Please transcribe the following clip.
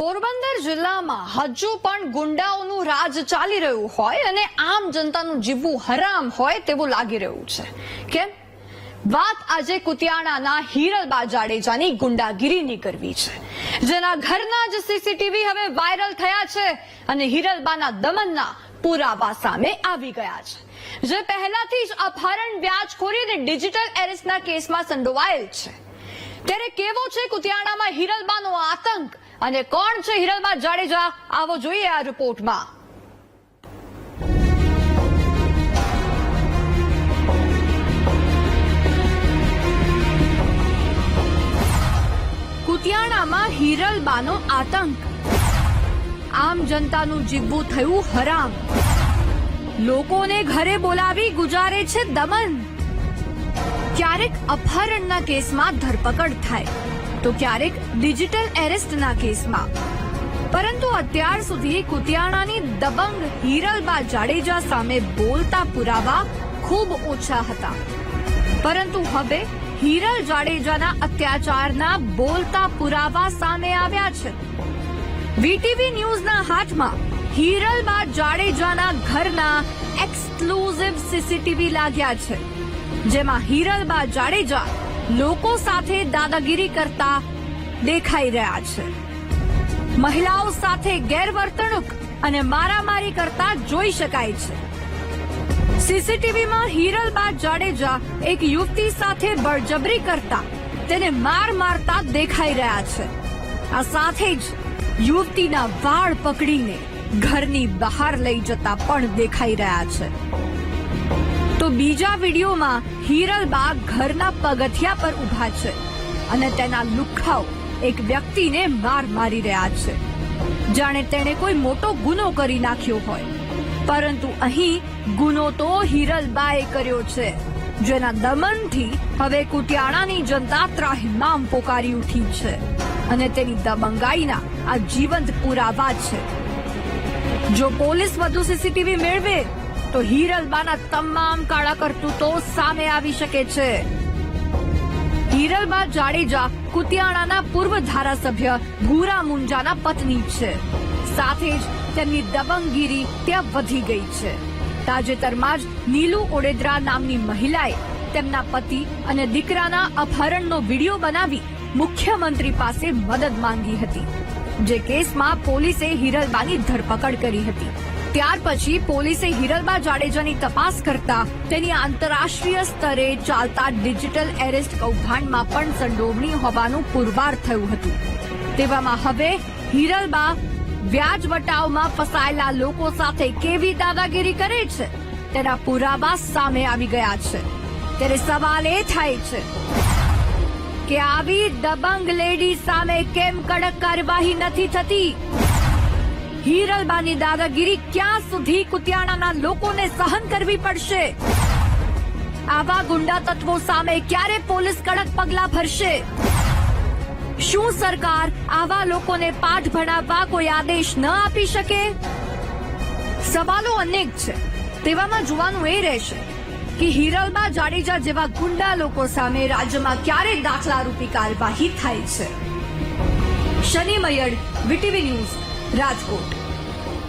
પોરબંદર જિલ્લામાં હજુ પણ ગુંડાઓનું રાજ ચાલી રહ્યું હોય અને આમ જનતાનું જીવવું હરામ હોય તેવું લાગી રહ્યું છે. કેમ? વાત આજે કુતિયાણાના હિરલબા જાડેજાની ગુંડાગીરીની કરવી છે. જેના ઘરના જ સીસીટીવી હવે વાયરલ થયા છે અને હિરલબાના દમનના પુરાવા સામે આવી ગયા છે. જે પહેલાથી જ અપહરણ, વ્યાજખોરી અને ડિજિટલ એરેસ્ટના કેસમાં સંડોવાયેલ છે. ત્યારે કેવો છે કુતિયાણામાં હિરલબાનો આતંક? અને કોણ છે હિરલબા જાડેજા? આવો જોઈએ આ રિપોર્ટમાં. કુતિયાણામાં હિરલબાનો આતંક. આમ જનતાનું જીવવું થયું હરામ. લોકોને ઘરે બોલાવી ગુજારે છે દમન. ક્યારેક અપહરણના કેસમાં ધરપકડ થાય, તો ક્યારેક ડિજિટલ એરેસ્ટના કેસમાં. પરંતુ અત્યાર સુધી કુતિયાણાની દબંગ હિરલબા જાડેજા સામે બોલતા પુરાવા ખૂબ ઓછા હતા. પરંતુ હવે હિરલ જાડેજાના અત્યાચારના બોલતા પુરાવા સામે આવ્યા છે. વીટીવી ન્યૂઝના હાથમાં હિરલબા જાડેજાના ઘરના એક્સક્લુઝિવ સીસીટીવી લાગ્યા છે. જેમાં હિરલબા જાડેજા લોકો સાથે દાદાગીરી કરતા દેખાઈ રહ્યા છે. મહિલાઓ સાથે ગેરવર્તણૂક અને મારામારી કરતા જોઈ શકાય છે. સીસીટીવીમાં હિરલબા જાડેજા એક યુવતી સાથે બળજબરી કરતા તેને માર મારતા દેખાઈ રહ્યા છે. આ સાથે જ યુવતીના વાળ પકડીને ઘરની બહાર લઈ જતા પણ દેખાઈ રહ્યા છે. બીજા વિડીયોમાં હિરલબા ઘરના પગથિયા પર ઊભા છે અને તેના લુખાઓ એક વ્યક્તિને માર મારી રહ્યા છે. જાણે તેણે કોઈ મોટો ગુનો કરી નાખ્યો હોય. પરંતુ અહીં ગુનો તો હિરલબાએ કર્યો છે. જેના દમનથી હવે કુટિયાણાની જનતા ત્રાહિમામ પોકારી ઉઠી છે અને તેની દબંગાઈના આ જીવંત પુરાવા છે. જો પોલીસ વધુ સીસીટીવી મેળવે તો હિરલબાના તમામ કાળા કરતૂતો સામે આવી શકે છે. હિરલબા જાડેજા કુતિયાણાના પૂર્વ ધારાસભ્ય ભૂરા મુંજાના પત્ની છે. સાથે જ તેમની દબંગગીરી ત્યાં વધી ગઈ છે. તાજેતરમાં જ નીલુ ઓડેદરા નામની મહિલાએ તેમના પતિ અને દીકરાના અપહરણનો વીડિયો બનાવી મુખ્યમંત્રી પાસે મદદ માંગી હતી. જે કેસમાં પોલીસે હિરલબાની ધરપકડ કરી હતી. ત્યાર પછી પોલીસે હિરલબા જાડેજાની તપાસ કરતા તેની આંતરરાષ્ટ્રીય સ્તરે ચાલતા ડિજિટલ એરેસ્ટ કૌભાંડમાં પણ સંડોવણી હોવાનું પુરવાર થયું હતું. તેવામાં હવે હિરલબા વ્યાજ વટાવમાં ફસાયેલા લોકો સાથે કેવી દાદાગીરી કરે છે? તેના પુરાવા સામે આવી ગયા છે. ત્યારે સવાલ એ થાય છે કે આવી દબંગ લેડી સામે કેમ કડક કાર્યવાહી નથી થતી? હિરલબાની દાદાગીરી ક્યાં સુધી કુતિયાણાના લોકોને સહન કરવી પડશે? આવા ગુંડા તત્વો સામે ક્યારે પોલીસ કડક પગલા ભરશે? શું સરકાર આવા લોકોને પાઠ ભણાવવા કોઈ આદેશ ન આપી શકે? સવાલો અનેક છે. તેવામાં જોવાનું એ રહેશે કે હિરલબા જાડેજા જેવા ગુંડા લોકો સામે રાજ્યમાં ક્યારે દાખલારૂપી કાર્યવાહી થાય છે? શનિ મયડ, વીટીવી ન્યૂઝ. રાજકોટ.